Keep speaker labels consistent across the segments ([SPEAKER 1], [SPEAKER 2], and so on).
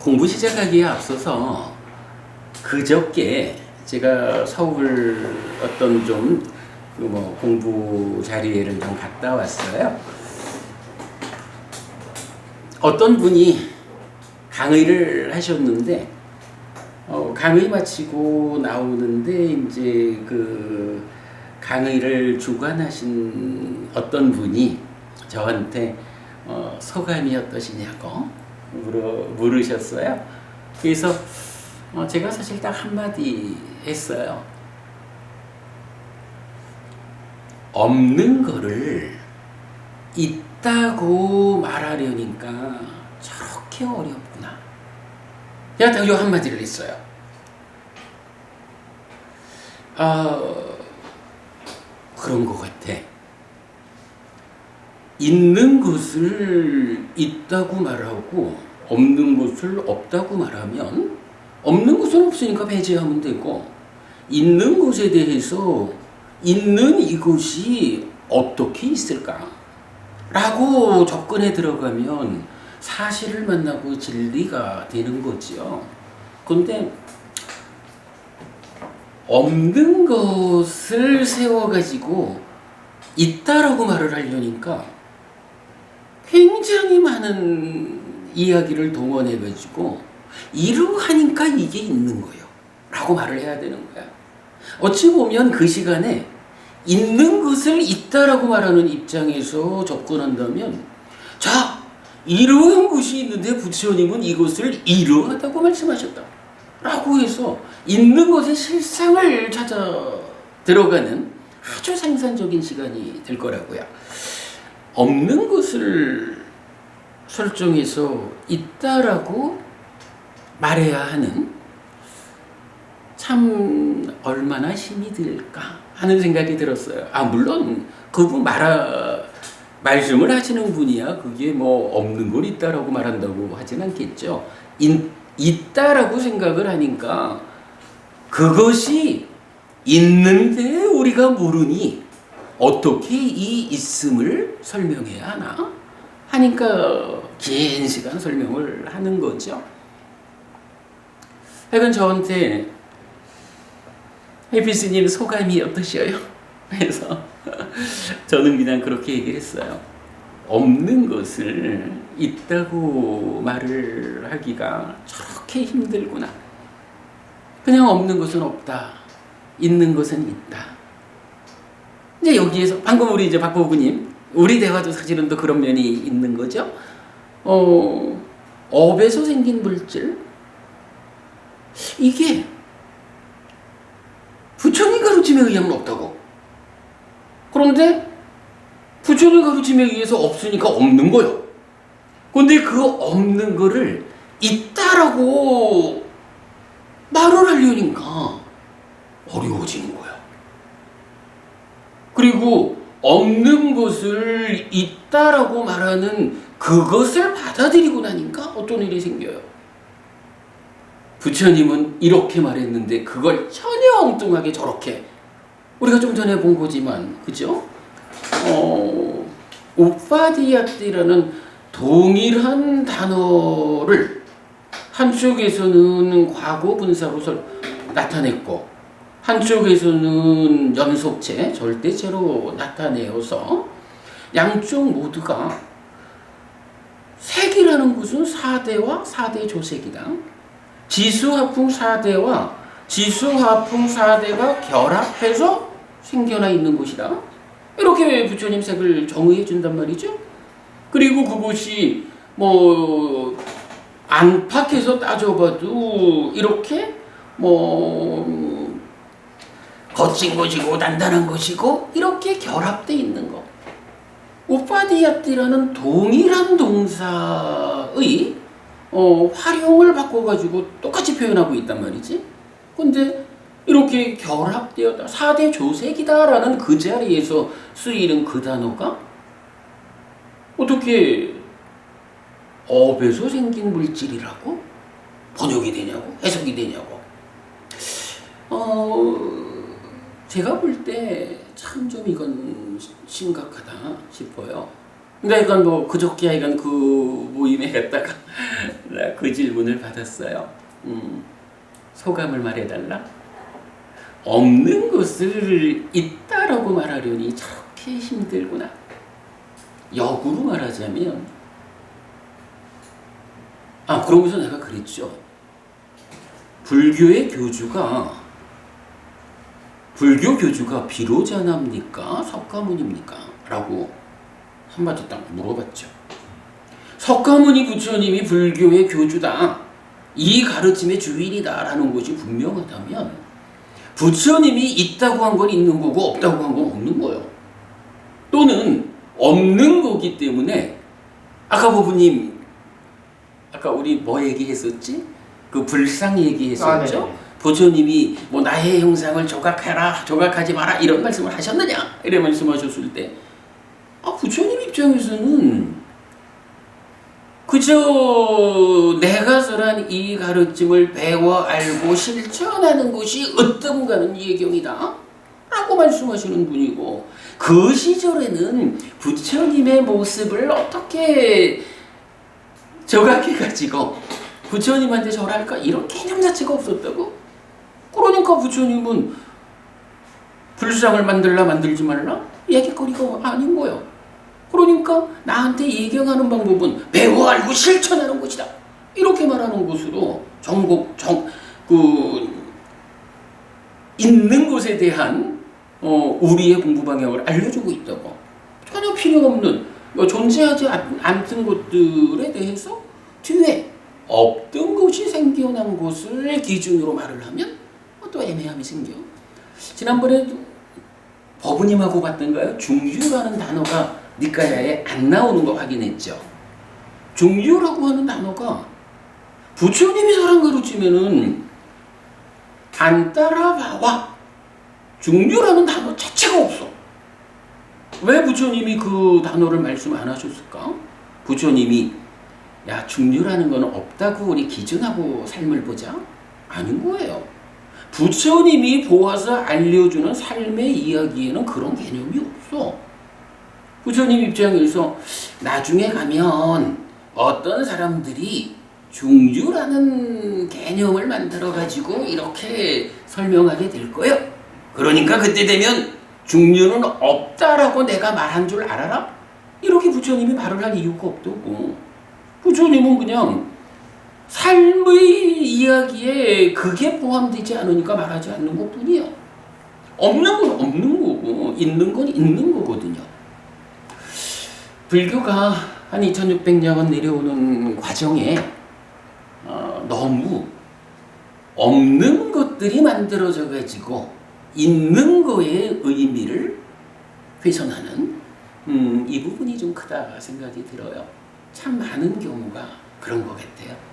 [SPEAKER 1] 공부 시작하기에 앞서서 그저께 제가 서울 어떤 좀 뭐 공부 자리에를 좀 갔다 왔어요. 어떤 분이 강의를 하셨는데 어, 강의 마치고 나오는데 이제 그 강의를 주관하신 어떤 분이 저한테 어, 소감이 어떠시냐고 물어, 물으셨어요. 그래서 어, 제가 사실 딱 한마디 했어요. 없는 거를 있다고 말하려니까 저렇게 어렵구나. 제가 딱요 한마디를 했어요. 아, 그런 것 같아. 있는 것을 있다고 말하고 없는 것을 없다고 말하면 없는 것은 없으니까 배제하면 되고 있는 것에 대해서 있는 이것이 어떻게 있을까? 라고 접근해 들어가면 사실을 만나고 진리가 되는 거지요. 근데 없는 것을 세워가지고 있다라고 말을 하려니까 굉장히 많은 이야기를 동원해가지고 이러하니까 이게 있는 거예요. 라고 말을 해야 되는 거야. 어찌 보면 그 시간에 있는 것을 있다라고 말하는 입장에서 접근한다면 자, 이러한 것이 있는데 부처님은 이것을 이러하다고 말씀하셨다. 라고 해서 있는 것의 실상을 찾아 들어가는 아주 생산적인 시간이 될 거라고요. 없는 것을 설정해서 있다라고 말해야 하는 참 얼마나 힘이 들까 하는 생각이 들었어요. 아 물론 그분 말아 말씀을 하시는 분이야 그게 뭐 없는 걸 있다라고 말한다고 하진 않겠죠. 인, 있다라고 생각을 하니까 그것이 있는데 우리가 모르니 어떻게 이 있음을 설명해야 하나 하니까 긴 시간 설명을 하는 거죠. 하여간 저한테 해피스님 소감이 어떠셔요? 그래서 저는 그냥 그렇게 얘기를 했어요. 없는 것을 있다고 말을 하기가 저렇게 힘들구나. 그냥 없는 것은 없다. 있는 것은 있다. 이제 여기에서 방금 우리 이제 박보부님 우리 대화도 사실은 또 그런 면이 있는 거죠. 어, 업에서 생긴 물질 이게 부처님 가르침에 의하면 없다고. 그런데 부처님 가르침에 의해서 없으니까 없는 거요. 근데 그 없는 거를 있다라고 말을 하려니까 어려워지는 거야. 그리고 없는 것을 있다라고 말하는 그것을 받아들이고 나니까 어떤 일이 생겨요. 부처님은 이렇게 말했는데 그걸 전혀 엉뚱하게 저렇게 우리가 좀 전에 본 거지만 그죠? 어, 우파디아띠라는 동일한 단어를 한쪽에서는 과거 분사로 설- 나타냈고 한쪽에서는 연속체 절대체로 나타내어서 양쪽 모두가 색이라는 것은 4대와 4대 조색이다. 지수화풍 4대와 지수화풍 4대가 결합해서 생겨나 있는 곳이다. 이렇게 부처님 색을 정의해 준단 말이죠. 그리고 그것이 뭐 안팎에서 따져봐도 이렇게 뭐 음, 거친 것이고 단단한 것이고 이렇게 결합돼 있는 거. 우파디아띠라는 동일한 동사의 어, 활용을 바꿔가지고 똑같이 표현하고 있단 말이지. 근데 이렇게 결합되었다. 4대 조색이다라는 그 자리에서 쓰이는 그 단어가 어떻게 업에서 생긴 물질이라고 번역이 되냐고 해석이 되냐고. 어, 제가 볼 때 참 좀 이건 심각하다 싶어요. 근데 이건 뭐 그저께 하여간 그 모임에 갔다가 나그 질문을 받았어요. 음, 소감을 말해달라. 없는 것을 있다라고 말하려니 저렇게 힘들구나. 역으로 말하자면 아 그러면서 내가 그랬죠. 불교의 교주가 불교 교주가 비로자나입니까? 석가모니입니까? 라고 한마디 딱 물어봤죠. 석가모니 부처님이 불교의 교주다. 이 가르침의 주인이다 라는 것이 분명하다면 부처님이 있다고 한 건 있는 거고 없다고 한 건 없는 거예요. 또는 없는 거기 때문에 아까 부부님 아까 우리 뭐 얘기했었지? 그 불상 얘기했었죠?
[SPEAKER 2] 아, 네네.
[SPEAKER 1] 부처님이 뭐 나의 형상을 조각해라, 조각하지 마라 이런 말씀을 하셨느냐? 이런 말씀하셨을 때, 아 부처님 입장에서는 그저 내가 설한 이 가르침을 배워 알고 실천하는 것이 어떤가는 예경이다. 라고 말씀하시는 분이고 그 시절에는 부처님의 모습을 어떻게 조각해 가지고 부처님한테 절할까 이런 개념 자체가 없었다고. 그러니까 부처님은 불상을 만들라 만들지 말라 얘기거리가 아닌 거예요. 그러니까 나한테 예경하는 방법은 배워 알고 실천하는 것이다. 이렇게 말하는 것으로 정곡 정그 있는 것에 대한 어, 우리의 공부 방향을 알려주고 있다고. 전혀 필요 없는 뭐 존재하지 않, 않던 것들에 대해서 뒤에 없던 것이 생겨난 것을 기준으로 말을 하면 애매함이 생겨. 지난번에 법우님하고 봤던가요? 중유라는 단어가 니까야에 안 나오는 거 확인했죠. 중유라고 하는 단어가 부처님이 사람 가르치면은 안 따라 봐와 중유라는 단어 자체가 없어. 왜 부처님이 그 단어를 말씀 안 하셨을까? 부처님이 야 중유라는 건 없다고 우리 기준하고 삶을 보자 아닌 거예요. 부처님이 보아서 알려주는 삶의 이야기에는 그런 개념이 없어. 부처님 입장에서 나중에 가면 어떤 사람들이 중주라는 개념을 만들어 가지고 이렇게 설명하게 될 거예요. 그러니까 그때 되면 중류는 없다라고 내가 말한 줄 알아라? 이렇게 부처님이 말을 할 이유가 없다고. 부처님은 그냥 삶의 이야기에 그게 포함되지 않으니까 말하지 않는 것 뿐이야. 없는 건 없는 거고, 있는 건 있는 거거든요. 불교가 한 2600년 내려오는 과정에 어, 너무 없는 것들이 만들어져 가지고 있는 거의 의미를 훼손하는 음, 이 부분이 좀 크다 생각이 들어요. 참 많은 경우가 그런 것 같아요.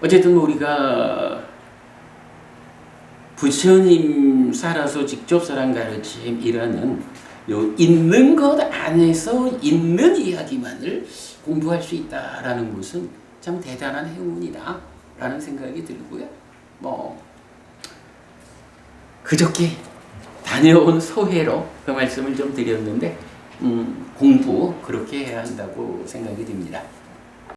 [SPEAKER 1] 어쨌든 우리가 부처님 살아서 직접 살한 가르침이라는 요 있는 것 안에서 있는 이야기만을 공부할 수 있다라는 것은 참 대단한 행운이다라는 생각이 들고요. 뭐 그저께 다녀온 소회로 그 말씀을 좀 드렸는데 음, 공부 그렇게 해야 한다고 생각이 듭니다.